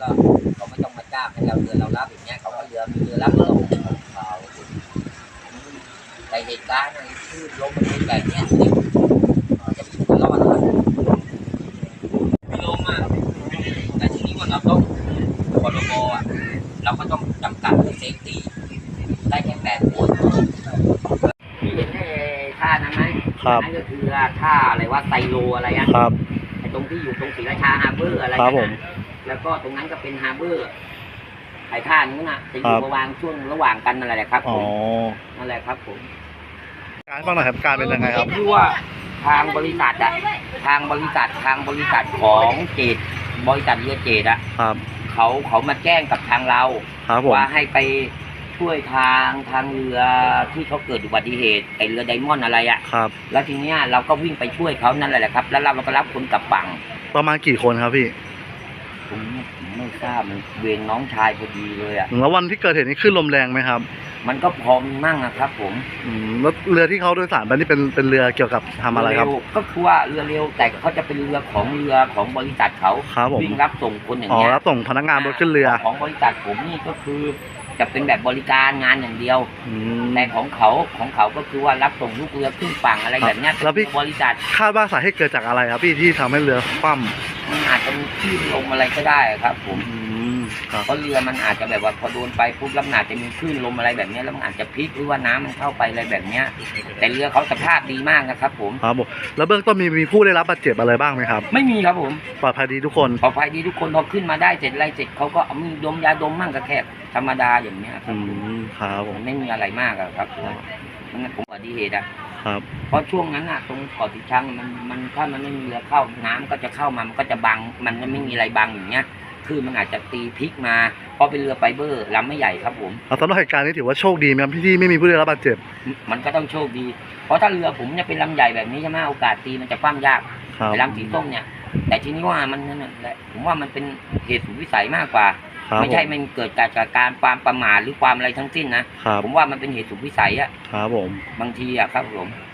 ก็เขาไม่ต้องมาจ้างให้เราเรือเรารับอย่างเงี้ยเขาก็เรือมีเรือรับเราของเขาแต่เหตุการณ์ในที่ลมมันเป็นแบบเนี้ยเด็กจะมีตัวรอดอะไรมีลมอะแต่ทีนี้ว่าเราต้องพรบอะเราก็ต้องจำกัดเรื่องเซฟตี้ได้แค่แปดคนพี่เห็นไอ้ท่านั้นไหมครับนั่นก็คือท่าอะไรว่าไซโลอะไรอะครับไอ้ตรงที่อยู่ตรงศรีราชาฮาร์เบอร์อะไรครับนั่นผมน่ะ แล้วก็ตรงนั้นก็เป็นฮาร์เบอร์ไอ้ท่านู้นน่ะจะอยู่ครับระหว่างช่วงระหว่างกันนั่นแหละครับอ๋ผอ มนั่นแหละครับผมการฟังหน่อยครับการเป็นยังไงครับ ที่ว่าทางบริษัทอะทางบริษัททางบริษัทของเจดบริษัทเรือเจดอะครับ เขาเขามาแจ้งกับทางเรา ครับผม ว่าให้ไปช่วยทางทางเรือที่เขาเกิดอุบัติเหตุไอเรือไดมอนด์อะไรอะครับ แล้วทีเนี้ยเราก็วิ่งไปช่วยเขานั่นแหละครับ แล้วเราก็รับคนกลับฝั่งประมาณกี่คนครับพี่ ผมผมไม่ทราบมันเวรน้องชายพอดีเลยอะ แล้ววันที่เกิดเหตุนี้ขึ้นลมแรงไหมครับ มันก็พอมีมั่งนะครับ ผมอืมแล้วเรือที่เขาโดยสารไปนี่เป็นเป็นเรือเกี่ยวกับทำอะไรครับ เวก็คือว่าเรือเร็วแต่เขาจะเป็นเรือของเรือของบริษัทเขาครับผม วิ่งรับส่งคนอย่างอ๋อเงี้ยรับส่งพนักงานบนขึ้นเรือของบริษัทผมนี่ก็คือจะเป็นแบบบริการงานอย่างเดียว อืมแต่ของเขาของเขาก็คือว่ารับส่งลูกเรือขึ้นฝั่งอะไรแบบเนี้ยแล้วพี่เป็นบริษัทคาดว่าสาเหตุเกิดจากอะไรครับพี่ที่ทำให้เรือคว่ มันอาจจะมีคลื่นลมอะไรก็ได้ครับ ผมำอืมครับ เพราะเรือมันอาจจะแบบว่าพอโดนไปปุ๊บแล้วมันอาจจะมีคลื่นลมอะไรแบบเนี้ยแล้วมันอาจจะพลิกหรือว่าน้ำมันเข้าไปอะไรแบบเนี้ย แต่เรือเขาสภาพดีมากนะครับผมครับผมแล้วเบื้องต้นมีมีผู้ได้รับบาดเจ็บอะไรบ้างไหมครับไม่มีครับผมปลอดภัยดีทุกคน ปลอดภัยดีทุกคนพอขึ้นมาได้เสร็จอะไรเสร็จเขาก็เอามีดมยาดมมั่งก็แค่ธรรมดาอย่างเนี้ยครัอืบมครับผมมันไม่มีอะไรมากอะครับมันผมอุบัติเหตุอะ ครับเพราะช่วงนั้นอะตรงเกาะติชังมันมันถ้ามันไม่มีเรือเข้าน้ำก็จะเข้ามามันก็จะบัง มันไม่มีอะไรบังอย่างเงี้ยคือมันอาจจะตีพลิกมาเพราะเป็นเรือไฟเบอร์ลำไม่ใหญ่ครับผมเอาสำหรับเหตุการณ์นี้ถือว่าโชคดีไหมครับที่ที่ไม่มีผู้ได้รับบาดเจ็บ มันก็ต้องโชคดี เพราะถ้าเรือผมเนี่ยเป็นลำใหญ่แบบนี้ใช่ไหมโอกาสตีมันจะคว่ำยากครับไอ้ลำสีส้มเนี่ย แต่ทีนี้ว่ามันนั่นแหละผมว่ามันเป็นเหตุสุดวิสัยมากกว่าครับ ไม่ใช่ผมันเกิดจากการความประมาทหรือความอะไรทั้งสิ้นนะครับผมว่ามันเป็นเหตุสุดวิสัยอะครับผมบางทีอะครับผมค